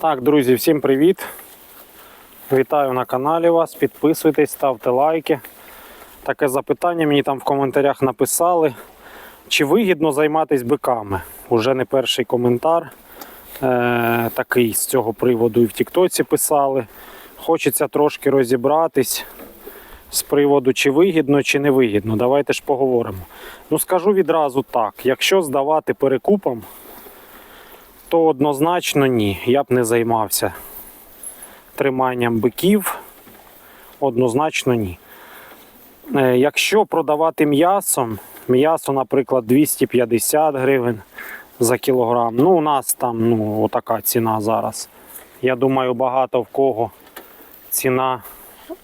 Так, друзі, всім привіт. Вітаю на каналі вас. Підписуйтесь, ставте лайки. Таке запитання мені там в коментарях написали. Чи вигідно займатися биками? Уже не перший коментар е- такий з цього приводу і в Тіктоці писали. Хочеться трошки розібратись з приводу, чи вигідно, чи не вигідно. Давайте ж поговоримо. Ну, скажу відразу так: якщо здавати перекупом, то однозначно ні. Я б не займався триманням биків. Однозначно ні. Е, Якщо продавати м'ясом, м'ясо, наприклад, 250 гривень за кілограм. Ну, у нас там ну, отака ціна зараз. Я думаю, багато в кого ціна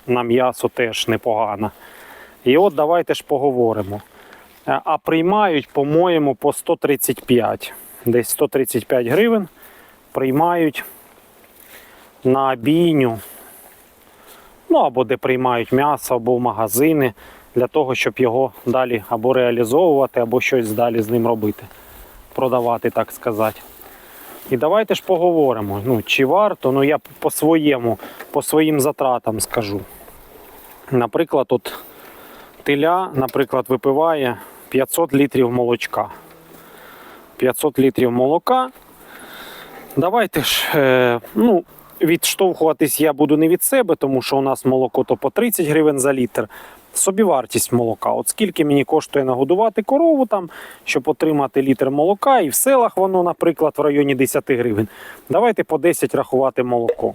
на м'ясо теж непогана. І от давайте ж поговоримо. Е, А приймають, по-моєму, по 135. Десь 135 гривень приймають на бійню. Ну або де приймають м'ясо, або в магазини для того, щоб його далі або реалізовувати, або щось далі з ним робити. Продавати, так сказати. І давайте ж поговоримо. Ну, чи варто, ну я по своєму, по своїм затратам скажу. Наприклад, от теля, наприклад, випиває 500 літрів молочка. 500 літрів молока. Давайте ж, е, ну, відштовхуватись я буду не від себе, тому що у нас молоко то по 30 гривень за літр. Собівартість молока. От скільки мені коштує нагодувати корову, там, щоб отримати літр молока, і в селах воно, наприклад, в районі 10 гривень. Давайте по 10 рахувати молоко.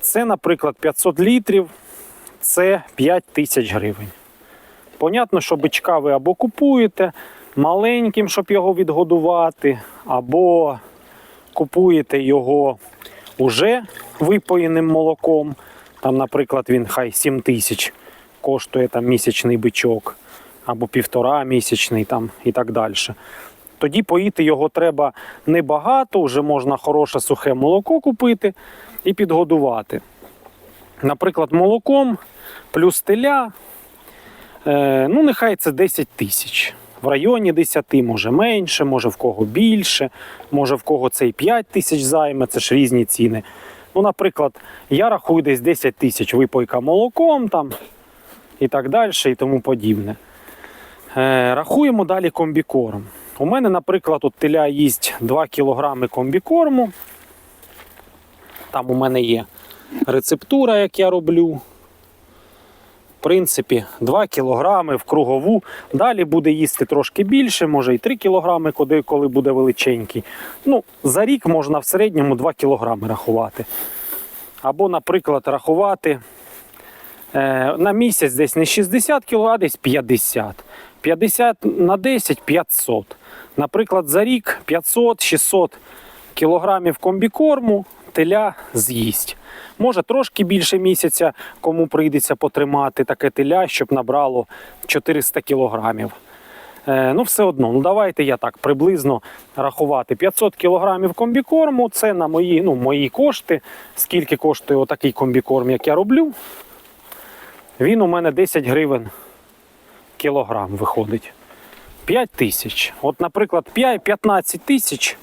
Це, наприклад, 500 літрів, це 5 тисяч гривень. Понятно, що бичка ви або купуєте маленьким, щоб його відгодувати, або купуєте його уже випоєним молоком. Там, наприклад, він хай 7 тисяч коштує там місячний бичок, або півтора місячний там, і так далі. Тоді поїти його треба небагато, вже можна хороше сухе молоко купити і підгодувати. Наприклад, молоком плюс теля, е, ну нехай це 10 тисяч. В районі 10, може менше, може в кого більше, може в кого це і 5 тисяч займе, це ж різні ціни. Ну, наприклад, я рахую десь 10 тисяч випойка молоком там і так далі, і тому подібне. Е, рахуємо далі комбікорм. У мене, наприклад, от теля їсть 2 кг комбікорму. Там у мене є рецептура, як я роблю. Принципі, 2 кілограми в кругову. Далі буде їсти трошки більше, може і 3 кілограми, коли, буде величенький. Ну, за рік можна в середньому 2 кілограми рахувати. Або, наприклад, рахувати е, на місяць десь не 60 кг, а десь 50. 50 на 10 500. Наприклад, за рік 500-600 кілограмів комбікорму теля з'їсть. Може трошки більше місяця, кому прийдеться потримати таке теля, щоб набрало 400 кілограмів. Е, ну, все одно, ну давайте я так приблизно рахувати. 500 кілограмів комбікорму це на мої, ну, мої кошти. Скільки коштує отакий комбікорм, як я роблю. Він у мене 10 гривень кілограм виходить. 5 тисяч. От, наприклад, 5 15 тисяч.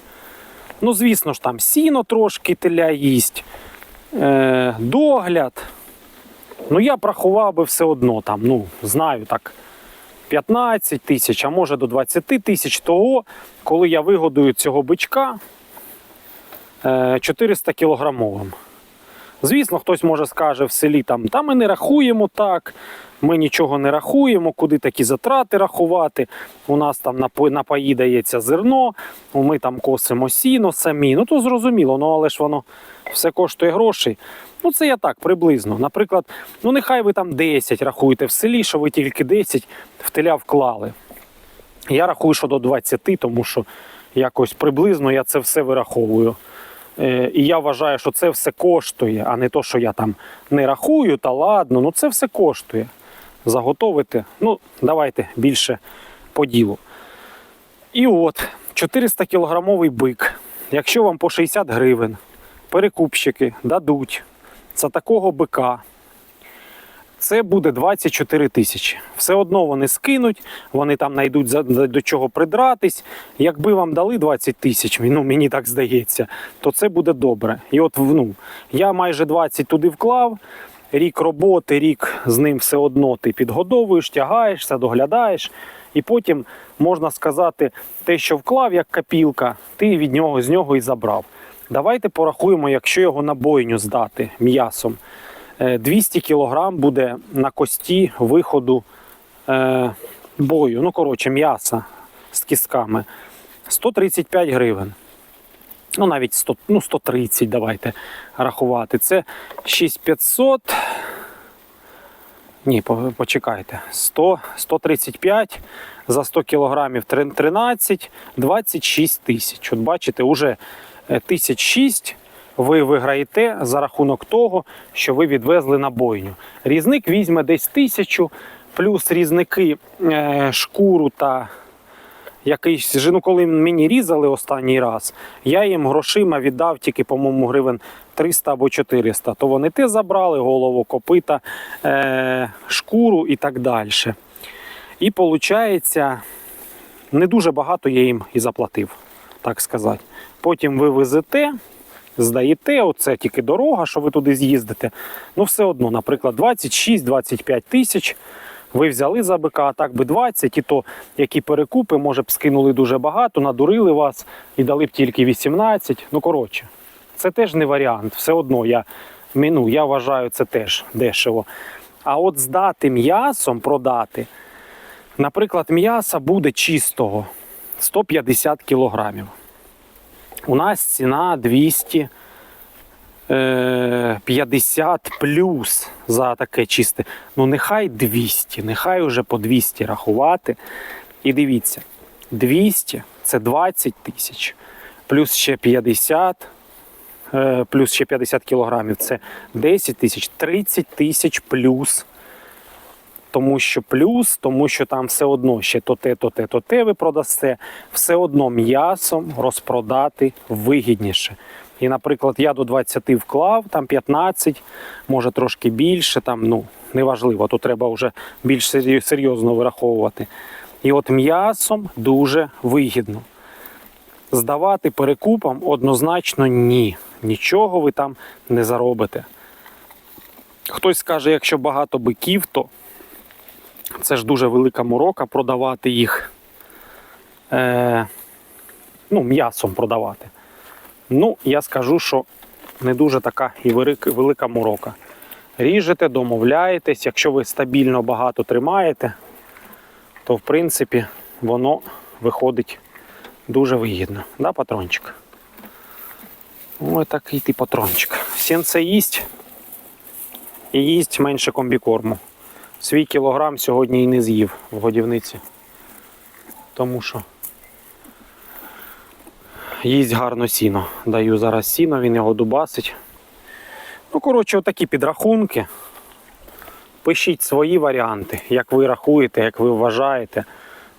Ну, звісно ж, там сіно трошки теля їсть, е, догляд. Ну, я прахував би все одно там, ну, знаю так, 15 тисяч, а може до 20 тисяч того, коли я вигодую цього бичка е, 400 кілограмовим. Звісно, хтось може скаже в селі там, та ми не рахуємо так, ми нічого не рахуємо, куди такі затрати рахувати. У нас там на, паї дається зерно, ми там косимо сіно самі. Ну то зрозуміло, ну але ж воно все коштує грошей. Ну це я так приблизно. Наприклад, ну нехай ви там 10 рахуєте в селі, що ви тільки 10 в теля вклали. Я рахую, що до 20, тому що якось приблизно я це все вираховую. Е, І я вважаю, що це все коштує, а не то, що я там не рахую, та ладно, ну це все коштує. Заготовити. Ну, давайте більше по ділу. І от 400 кілограмовий бик. Якщо вам по 60 гривень перекупщики дадуть за такого бика, це буде 24 тисячі. Все одно вони скинуть, вони там знайдуть до чого придратись. Якби вам дали 20 тисяч, ну мені так здається, то це буде добре. І от ну, я майже 20 туди вклав. Рік роботи, рік з ним все одно ти підгодовуєш, тягаєшся, доглядаєш. І потім можна сказати, те, що вклав як копілка, ти від нього з нього і забрав. Давайте порахуємо, якщо його на бойню здати м'ясом. Е, 200 кг буде на кості виходу е, бою. Ну, коротше, м'яса з кістками. 135 гривень. Ну, навіть 100, ну, 130 давайте рахувати. Це 6500. Ні, почекайте. 100, 135 за 100 кілограмів 13, 26 тисяч. От бачите, уже е, 1006 ви виграєте за рахунок того, що ви відвезли на бойню. Різник візьме десь тисячу, плюс різники е, шкуру та якийсь ну коли мені різали останній раз, я їм грошима віддав тільки, по-моєму, гривень 300 або 400. То вони те забрали, голову, копита, е, шкуру і так далі. І виходить, не дуже багато я їм і заплатив, так сказати. Потім ви везете, здаєте, оце тільки дорога, що ви туди з'їздите. Ну, все одно, наприклад, 26-25 тисяч. Ви взяли за бика, а так би 20, і то які перекупи, може б скинули дуже багато, надурили вас і дали б тільки 18. Ну, коротше, це теж не варіант. Все одно я, ну, я вважаю це теж дешево. А от здати м'ясом, продати, наприклад, м'яса буде чистого 150 кілограмів. У нас ціна 200 е, 50 плюс за таке чисте. Ну нехай 200, нехай уже по 200 рахувати. І дивіться, 200 це 20 тисяч, плюс ще 50, е, плюс ще 50 кілограмів це 10 тисяч, 30 тисяч плюс. Тому що плюс, тому що там все одно ще то те, то те, то те ви продасте, все одно м'ясом розпродати вигідніше. І, наприклад, я до 20 вклав, там 15, може трошки більше, там, ну, неважливо, то треба вже більш серйозно вираховувати. І от м'ясом дуже вигідно. Здавати перекупам однозначно ні. Нічого ви там не заробите. Хтось скаже, якщо багато биків, то це ж дуже велика морока продавати їх. Е, ну, м'ясом продавати. Ну, я скажу, що не дуже така і велика, морока. Ріжете, домовляєтесь, якщо ви стабільно багато тримаєте, то в принципі воно виходить дуже вигідно. Да, патрончик? Ось такий ти патрончик. Сенце їсть і їсть менше комбікорму. Свій кілограм сьогодні і не з'їв в годівниці. Тому що їсть гарно сіно. Даю зараз сіно, він його дубасить. Ну, коротше, отакі підрахунки. Пишіть свої варіанти, як ви рахуєте, як ви вважаєте.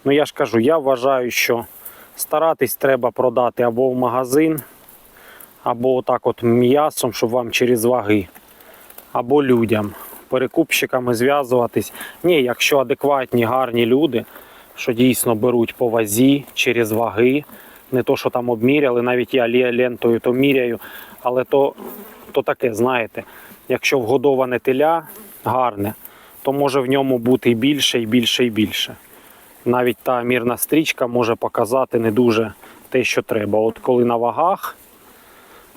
Ну я ж кажу, я вважаю, що старатись треба продати або в магазин, або отак от м'ясом, щоб вам через ваги, або людям, перекупщиками зв'язуватись. Ні, якщо адекватні, гарні люди, що дійсно беруть по вазі через ваги, не то, що там обміряли, навіть я лентою то міряю, але то, то таке, знаєте, якщо вгодоване теля гарне, то може в ньому бути і більше, і більше, і більше. Навіть та мірна стрічка може показати не дуже те, що треба. От коли на вагах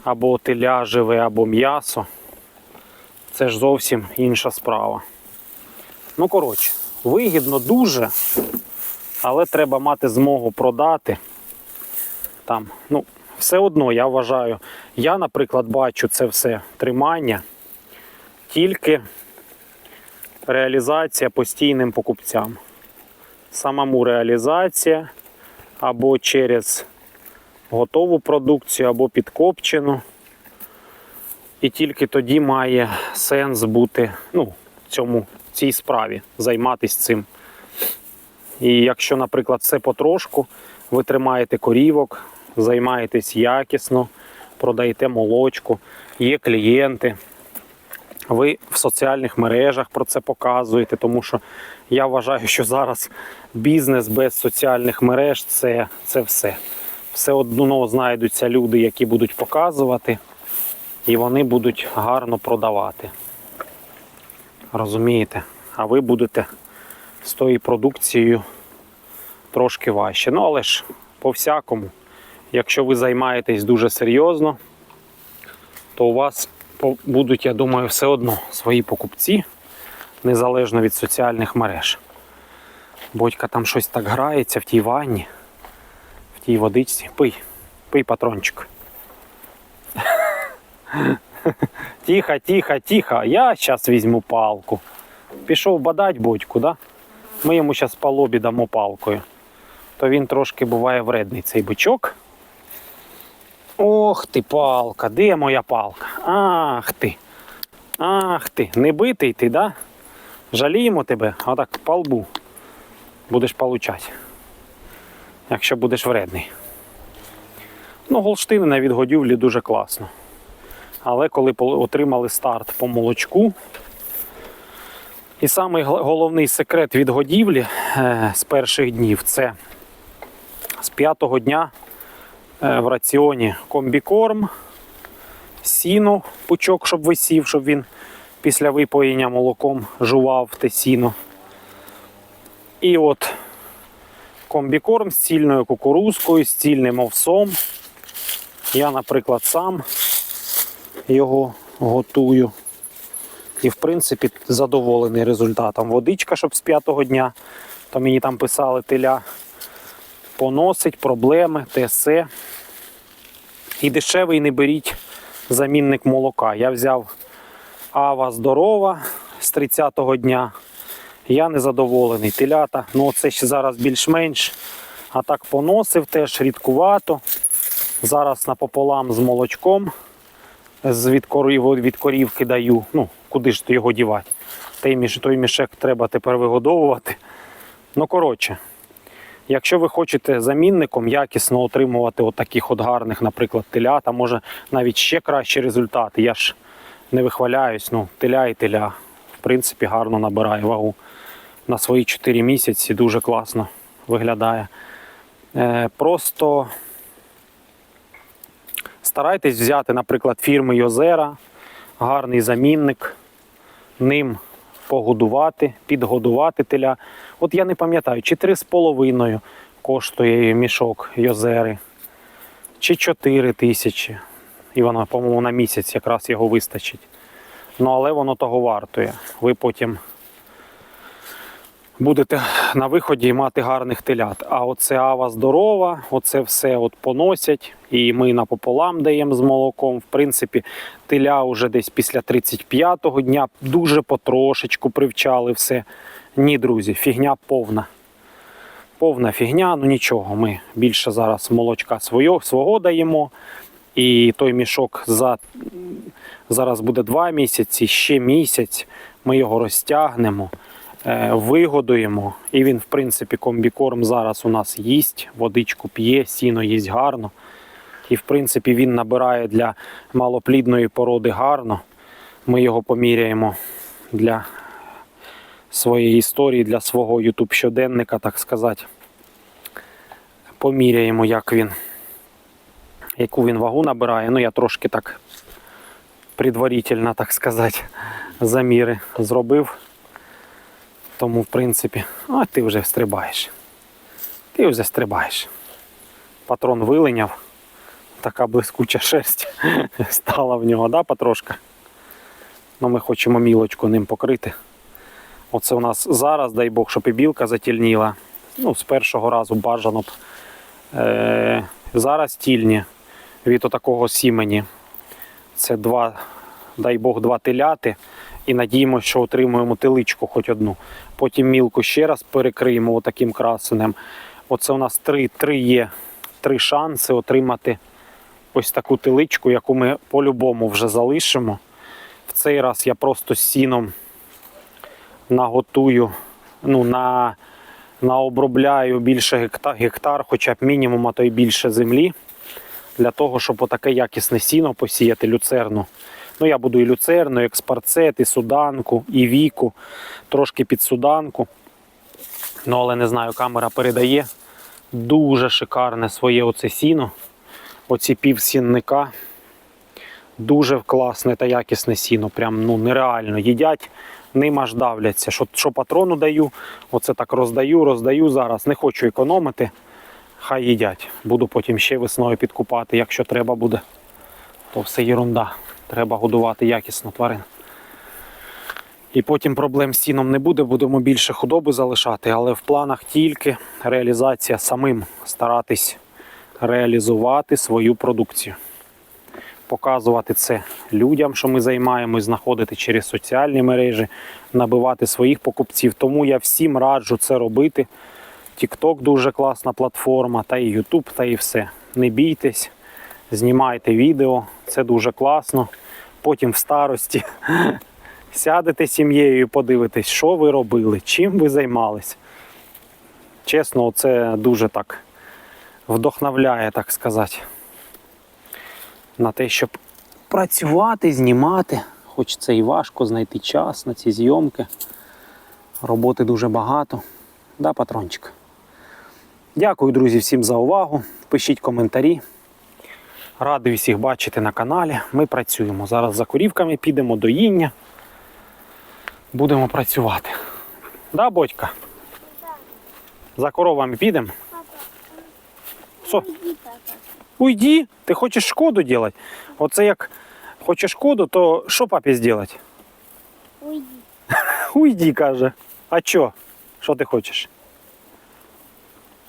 або теля живе, або м'ясо, це ж зовсім інша справа. Ну, коротше, вигідно дуже, але треба мати змогу продати. Там, ну, все одно я вважаю, я, наприклад, бачу це все тримання, тільки реалізація постійним покупцям. Самому реалізація або через готову продукцію, або підкопчену. І тільки тоді має сенс бути ну, цьому, цій справі, займатися цим. І якщо, наприклад, все потрошку, ви тримаєте корівок, займаєтесь якісно, продаєте молочку, є клієнти, ви в соціальних мережах про це показуєте, тому що я вважаю, що зараз бізнес без соціальних мереж це, це все. Все одно знайдуться люди, які будуть показувати, і вони будуть гарно продавати. Розумієте? А ви будете з тою продукцією трошки важче. Ну, але ж по-всякому, якщо ви займаєтесь дуже серйозно, то у вас будуть, я думаю, все одно свої покупці, незалежно від соціальних мереж. Бодька там щось так грається в тій ванні, в тій водичці. Пий, пий патрончик. Тихо, тихо, тихо. Я зараз візьму палку. Пішов бадать бодьку, да? Ми йому зараз по лобі дамо палкою. То він трошки буває вредний цей бичок. Ох ти, палка, де моя палка? Ах ти. Ах ти, не битий ти, да? Жаліємо тебе, а так по лбу будеш получати. Якщо будеш вредний. Ну, голштини на відгодівлі дуже класно. Але коли отримали старт по молочку. І самий головний секрет відгодівлі е, з перших днів це з п'ятого дня е, в раціоні комбікорм, сіно, пучок, щоб висів, щоб він після випоєння молоком жував те сіно. І от комбікорм з цільною кукурузкою, з цільним овсом. Я, наприклад, сам його готую. І, в принципі, задоволений результатом. Водичка, щоб з п'ятого дня, то мені там писали теля, поносить, проблеми, все. І дешевий не беріть замінник молока. Я взяв Ава здорова з 30-го дня. Я не задоволений. Телята, ну це ще зараз більш-менш. А так поносив теж рідкувато. Зараз напополам з молочком з від, корів, від корівки даю. Ну, куди ж його дівати? Той, міш, той мішек треба тепер вигодовувати. Ну, коротше, якщо ви хочете замінником якісно отримувати от таких от гарних, наприклад, телят, а може навіть ще кращі результати. Я ж не вихваляюсь, ну, теля і теля. В принципі, гарно набирає вагу. На свої 4 місяці дуже класно виглядає. Е, просто Старайтесь взяти, наприклад, фірми Йозера, гарний замінник, ним погодувати, підгодувати теля. От я не пам'ятаю, чи 3,5 коштує мішок Йозери, чи 4 тисячі. І воно, по-моєму, на місяць якраз його вистачить. Ну, але воно того вартує. Ви потім будете на виході мати гарних телят. А оце ава здорова, оце все от поносять. І ми напополам даємо з молоком. В принципі, теля вже десь після 35-го дня дуже потрошечку привчали все. Ні, друзі, фігня повна. Повна фігня, ну нічого. Ми більше зараз молочка свого, свого даємо. І той мішок за, зараз буде 2 місяці, ще місяць. Ми його розтягнемо вигодуємо. І він, в принципі, комбікорм зараз у нас їсть, водичку п'є, сіно їсть гарно. І, в принципі, він набирає для малоплідної породи гарно. Ми його поміряємо для своєї історії, для свого YouTube щоденника, так сказати. Поміряємо, як він, яку він вагу набирає. Ну, я трошки так предварительно, так сказати, заміри зробив. Тому, в принципі, а ти вже стрибаєш. Ти вже стрибаєш. Патрон вилиняв. Така блискуча шерсть стала в нього, да, потрошка? Ну, ми хочемо мілочку ним покрити. Оце у нас зараз, дай Бог, щоб і білка затільніла. Ну, з першого разу бажано б. Е, зараз тільні від отакого сімені. Це два, дай Бог, два теляти. І надіємося, що отримуємо теличку хоч одну. Потім мілку ще раз перекриємо отаким красенем. Оце у нас три, три є три шанси отримати ось таку теличку, яку ми по-любому вже залишимо. В цей раз я просто сіном наготую, ну, на, наобробляю більше гектар, гектар, хоча б мінімум, а то й більше землі. Для того, щоб отаке якісне сіно посіяти люцерну. Ну, я буду і люцерну, і експарцет, і суданку, і віку, трошки під суданку. Ну, але не знаю, камера передає. Дуже шикарне своє оце сіно. Оці півсінника. Дуже класне та якісне сіно. Прям ну, нереально. Їдять, ним аж давляться. Що, що патрону даю, оце так роздаю, роздаю зараз. Не хочу економити. Хай їдять. Буду потім ще весною підкупати, якщо треба буде. То все єрунда. Треба годувати якісно тварин. І потім проблем з сіном не буде, будемо більше худоби залишати, але в планах тільки реалізація самим старатись реалізувати свою продукцію. Показувати це людям, що ми займаємось, знаходити через соціальні мережі, набивати своїх покупців. Тому я всім раджу це робити. TikTok дуже класна платформа, та і YouTube, та і все. Не бійтесь, знімайте відео, це дуже класно. Потім в старості сядете з сім'єю і подивитесь, що ви робили, чим ви займались. Чесно, це дуже так вдохновляє, так сказати, на те, щоб працювати, знімати. Хоч це і важко знайти час на ці зйомки. Роботи дуже багато. Да, патрончик? Дякую, друзі, всім за увагу. Пишіть коментарі. Радий всіх бачити на каналі. Ми працюємо. Зараз за корівками підемо доїння. Будемо працювати. Да, Бодька? За коровами підемо. Що? Уйди, ти хочеш шкоду робити? Оце як хочеш шкоду, то що папі зробити? Уйди. Уйди, каже. А що? Що ти хочеш?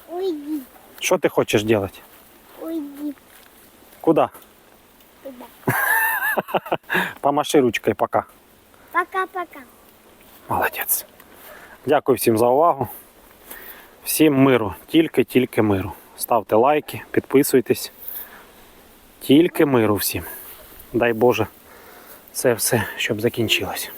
Уйди. Що ти хочеш робити? Куди? Туда. Помаши ручкою, пока. Пока-пока. Молодець. Дякую всім за увагу. Всім миру, тільки-тільки миру. Ставте лайки, підписуйтесь. Тільки миру всім. Дай Боже, це все, щоб закінчилось.